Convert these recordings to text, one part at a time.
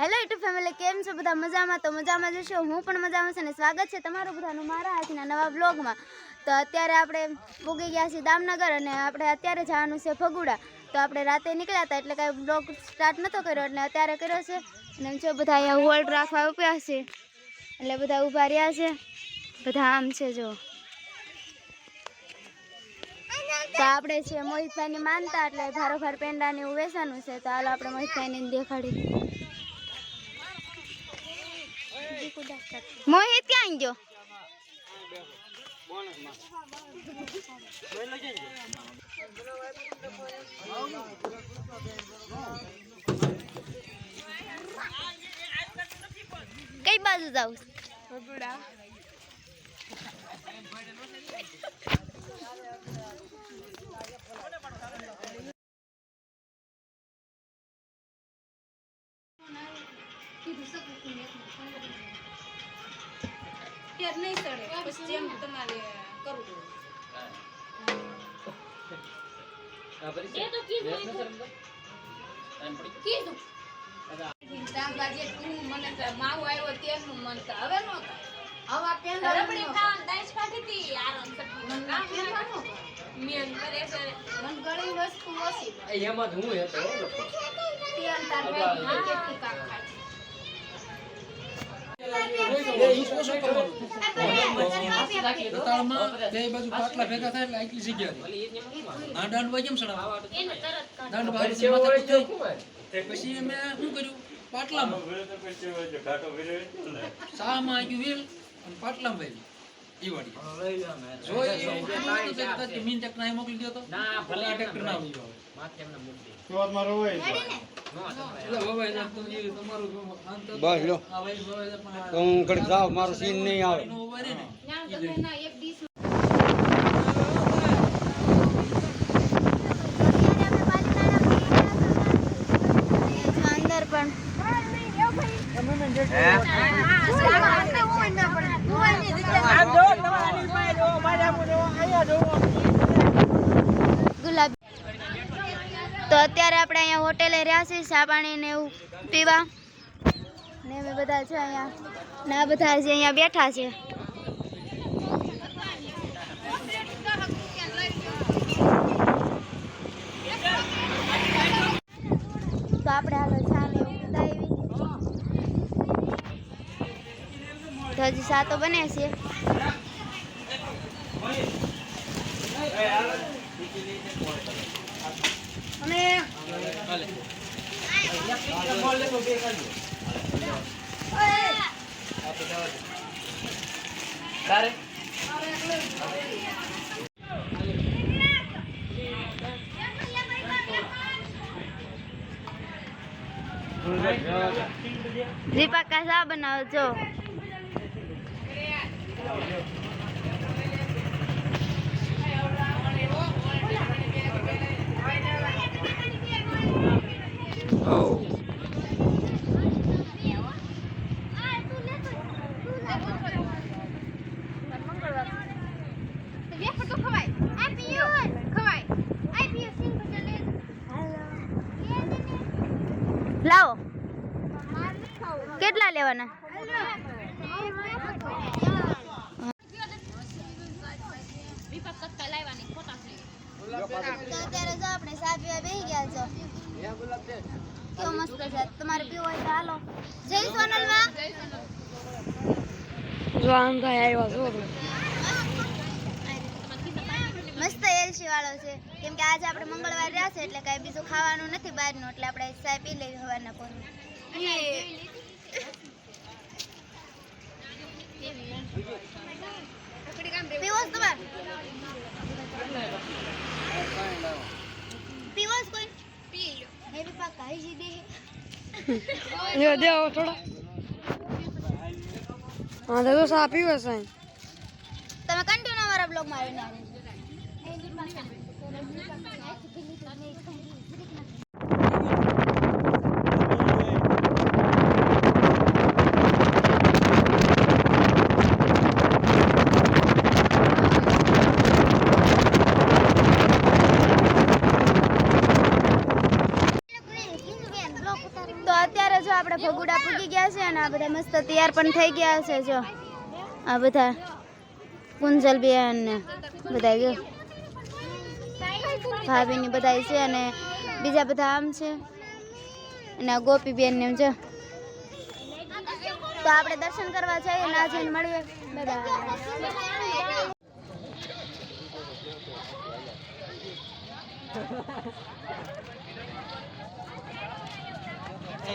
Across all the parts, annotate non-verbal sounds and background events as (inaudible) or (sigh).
Hello YouTube family કેમ છો બધા? મજામાં? તો મજામાં જશો હું પણ મજામાં છું અને સ્વાગત છે તમારું બધાનું મારા હાથના નવા બ્લોગમાં તો અત્યારે આપણે પૂગી ગયા છીએ દામનગર અને આપણે અત્યારે જવાનું છે ફગુડા. તો આપણે રાતે નીકળ્યા હતા એટલે કાંઈ બ્લોગ સ્ટાર્ટ નહોતો કર્યો એટલે અત્યારે કર્યો છે. અને જો બધા અહીંયા હોલ્ડ રાખવા ઉભ્યા છે. એટલે બધા ઊભા રહ્યા છે. બધા આમ છે જો. તો આપણે છે મોહિતભાઈની માનતા એટલે ભારોભાર પેંડાને એવું વેચાનું છે. તો હાલો આપણે મોહિતભાઈને દેખાડી મોહિત ક્યાં ગયો? કઈ બાજુ જાવ? ત્યારે નહીં ચડે પછી જેમ તમારે કરવું કીધું શાકભાજી તું મને તો આવ્યો તેલનું મન હવે. હવે પેલા મેન કરે છે. મન ઘણી વસ્તુ ઓછી એમાં જ હું હતો. તેલ તાર ભાઈ કેટલી કામ ખાય. પછી અમે શું કર્યું? પાટલામાં. શાહમાં આગ્યું વેલ અને પાટલામાં વેલ. ઈ વાળી. જો એ મીન અહીં મોકલી દો તો. ના, ભલે ટ્રેક્ટર ના આવ્યું હવે. માથે એમને મૂકી દે. એટલે વવાઈ જાય તો એ તમારું જો આમ તો બસ તો હું ઘડી જાઉં મારું સીન નહીં આવે એનો વવાઈ રહે ને ન્યા ઈ તો લઈ. ના એક ડીશ અંદર પણ ગુલાબી તો અત્યારે આપણે અહીંયા હોટેલે રહ્યા છીએ ચા પાણી ને એવું પીવા. ને અમે બધા છે અહીંયા. ને આ બધા છે અહીંયા બેઠા છે. તો આપણે હાલો ચા ને એવું પીતા આવી તો હજી ચા તો બને છે. તારે? દીપા ચા બનાવો છો લાવો કેટલા લેવાના તો અત્યારે જો આપણે ચા પીવા બેસી ગયા છો કેવો મસ્ત છે. તમારે પીવો હોય તો હાલો. જય સોનલમાં. મસ્ત એલસી વાળો છે. કેમ કે આજે આપણે મંગળવાર રહ્યા છે એટલે કાંઈ બીજું ખાવાનું નથી બહારનું એટલે આપણે ચા પી લઈએ સવારના પોરમાં પીવો તમારે? પીવો કોઈ? પી લો. હેવી પાકા હજી દે તમે કન્ટિન્યુ અમારા બ્લોગમાં આવીને. તો અત્યારે જો આપણે ભગુડા પૂગી ગયા છે અને આ બધા મસ્ત તૈયાર પણ થઈ ગયા છે જો. આ બધા કુંજલ બેન ને બધા જો ભાભીની બધા છે અને બીજા બધા આમ છે. અને આ ગોપી બેન ને જો. તો આપણે દર્શન કરવા જઈએ ના આજે મળીએ. બધા (laughs) રવિ.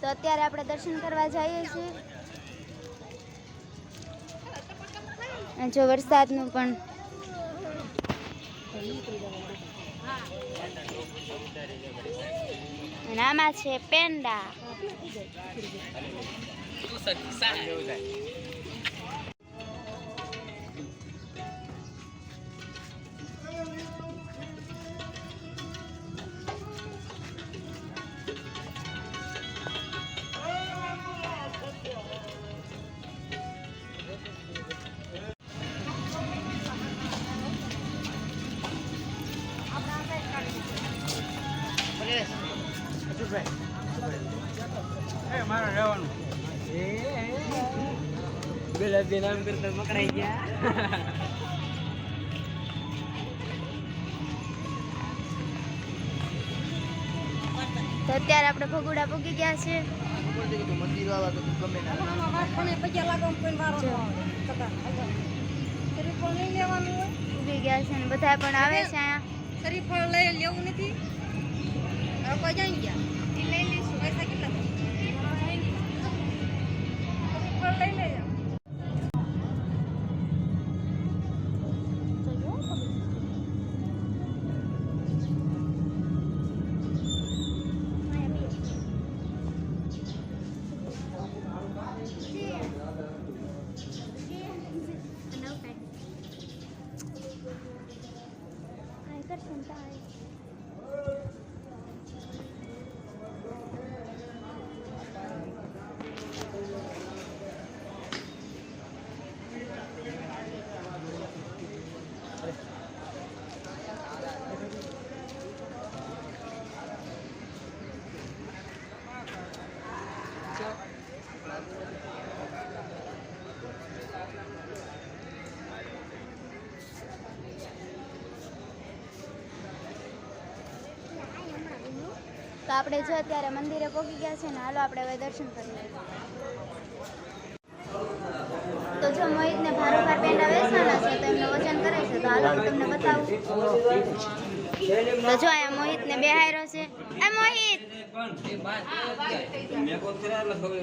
તો અત્યારે આપણે દર્શન કરવા જઈએ છીએ. જો વરસાદનું પણ અને છે પેંડા. ગુલાબી નામ કરતા પકડાઈ ગયા. તો અત્યારે આપણે ભગુડા પૂગી ગયા છે. ગયા છે અને બધા પણ આવે છે અહીંયા. શરીફળ લઈ લેવું નથી. ગયા Bye. તો આપણે જો અત્યારે મંદિરે પહોંચી ગયા છે ને, હાલો આપણે હવે દર્શન કરી લઈએ. તો જો મોહિતને ભારોભાર પેંડા વેચવાના છે, તો એમને વજન કરે છે. તો હાલો હું તમને બતાવું. તો જો અહીંયા મોહિતને બેહાયરો છે. એ મોહિત! એ કર્યા એટલે ખબર ઓલા પકડે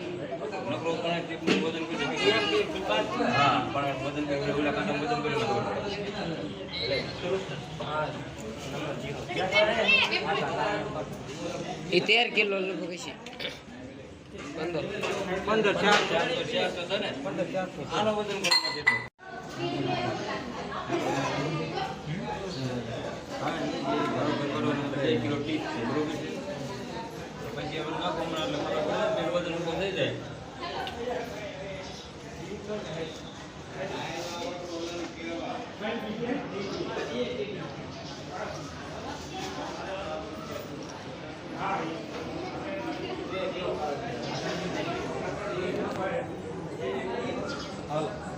જશે અડધા હા પણ વજન કરી ઓલા કાંટા વજન કરી એ તેર કિલો લગભગ હશે પંદર. પંદર ચાર ચાર ચાર તો છે ને? પંદર ચાર આનો વજન કરવા એક કિલો ટીપ છે બરોબર છે. પછી હવે નાખો હમણાં એટલે ખબર પડે ને વજન ઊભો થઈ જાય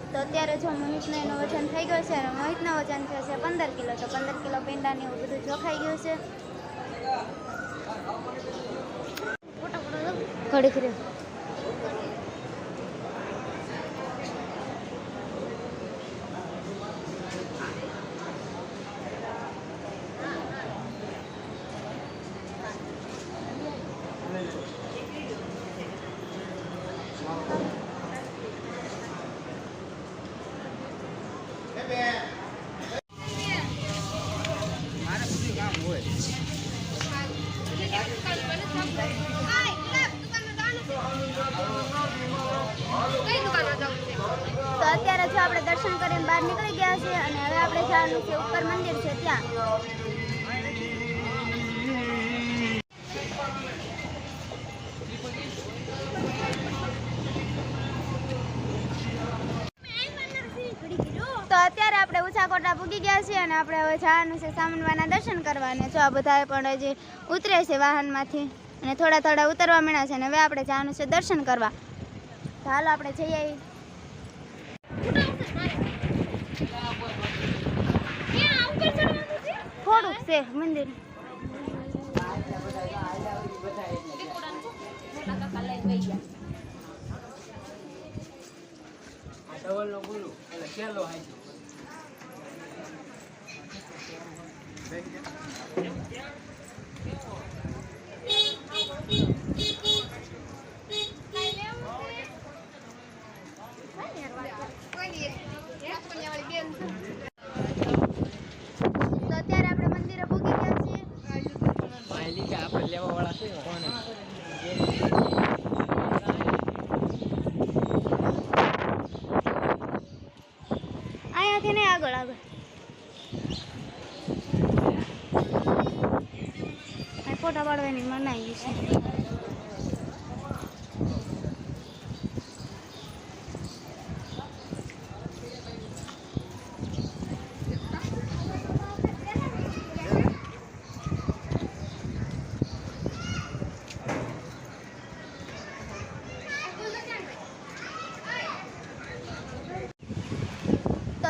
તો અત્યારે જો મોહિતને એનું વજન થઈ ગયો છે અને મોહિતનું વજન થયો છે પંદર કિલો. તો પંદર કિલો પેંડાને એવું બધું ચોખાઈ ગયું છે. ઘડીક રહ્યો તો અત્યારે જો આપણે દર્શન કરીને બહાર નીકળી ગયા છે અને હવે આપણે જવાનું છે ઉપર મંદિર છે ત્યાં તો અત્યારે આપણે ઊંચા કોટા પૂગી ગયા છીએ અને આપણે હવે જવાનું છે સામનવાના દર્શન કરવાને. જો આ બધા પણ હજી ઉતરે છે વાહનમાંથી અને થોડા થોડા ઉતરવા મળ્યા છે અને હવે આપણે જવાનું છે દર્શન કરવા. હાલો આપણે જઈ આવી છે મંદિર. Thank નો બોલું એટલે છેલ્લો હાઈ તો અત્યારે આપણે મંદિરે પૂગી ગયા છીએ માહિતી કે આપણે લેવા વાળા છે કોણ અહીંયાથી નહીં આગળ આગળ પાડવાની મનાઈ છે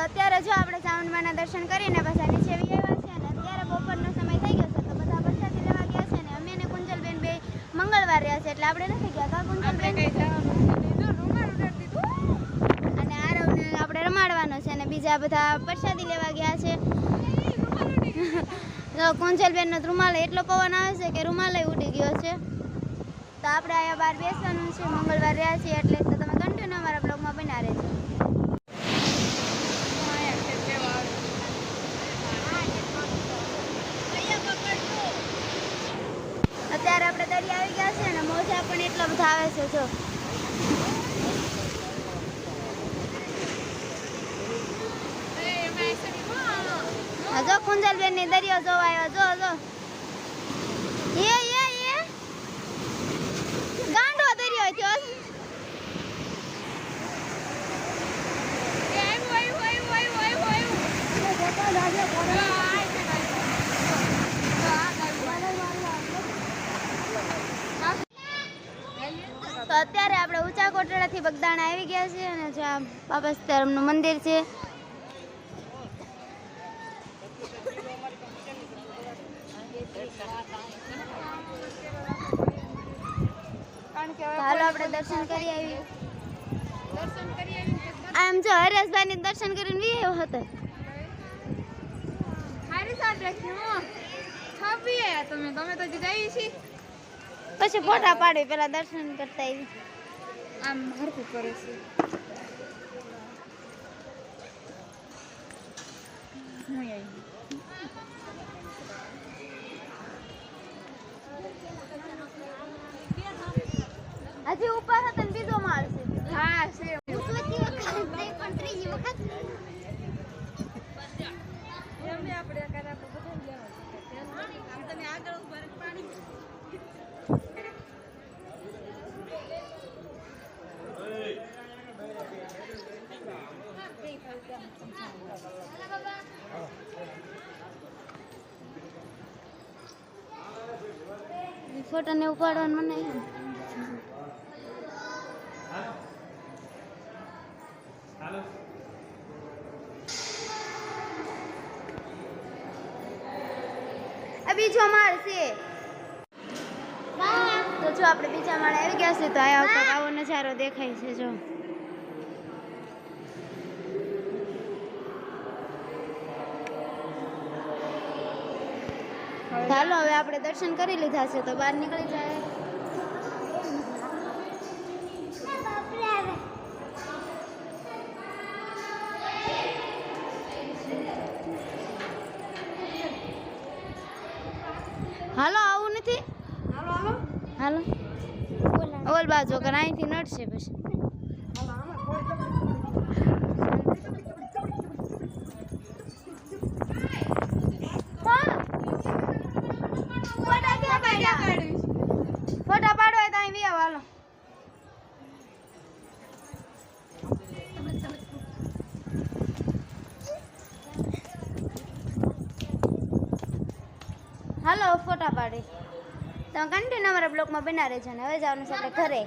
અત્યારે જો આપણે ચામુંડમાના દર્શન કરીને પાછા નીચે આવી આવ્યા છે અને અત્યારે બપોરનો સમય થઈ ગયો છે તો બધા પ્રસાદી લેવા ગયા છે અને અમે ને કુંજલબેન બે મંગળવાર રહ્યા છે એટલે આપણે નથી ગયા કા કુંજલબેન અને આરવને આપણે રમાડવાનો છે અને બીજા બધા પ્રસાદી લેવા ગયા છે. (laughs) તો કુંજલબેનનો રૂમાલ એટલો પવન આવે છે કે રૂમાલ ઉડી ગયો છે. તો આપણે અહીંયા બહાર બેસવાનું છે મંગળવાર રહ્યા છીએ એટલે તો તમે કન્ટિન્યુ અમારા બ્લોગમાં બના રહેજો અત્યારે આપણે દરિયા આવી ગયા છે અને મોજા પણ એટલા બધા આવે છે જો આ જો કુંજલબેનની દરિયો જોવાયો જો જો. એ એ એ. ગાંડો દરિયો થયો તો અત્યારે આપણે ઊંચા કોટડાથી બગદાણા આવી ગયા છીએ અને જ્યાં બાબા સીતારામનું મંદિર છે. હાલો આપણે દર્શન કરી આવી આમ જો હરેશભાઈ દર્શન કરીને વી આવ્યો હતો. તમે. તમે તો જઈ છી પછી ફોટા પાડી પેલા દર્શન કરતા આવી આમ હરકું કરે છે. હજી ઉપર હતા બીજો માળ છે. હા છે. ફોટો ને ઉપાડવાનું મને બીજો માળ છે. તો જો આપણે બીજા માળે આવી ગયા છે, તો આ આવો નજારો દેખાય છે, જો. ચાલો હવે આપણે દર્શન કરી લીધા છે તો બહાર નીકળી જાય. હાલો આવું નથી? હાલો ઓલ બાજુ કે અહીંથી નડશે પછી ફોટા પાડવા હોય તો અહીં વી આવો હાલો હાલો ફોટા પાડી તમે કન્ટિન્યુ અમારા બ્લોગમાં બના રહેજો ને. હવે જવાનું છે ઘરે.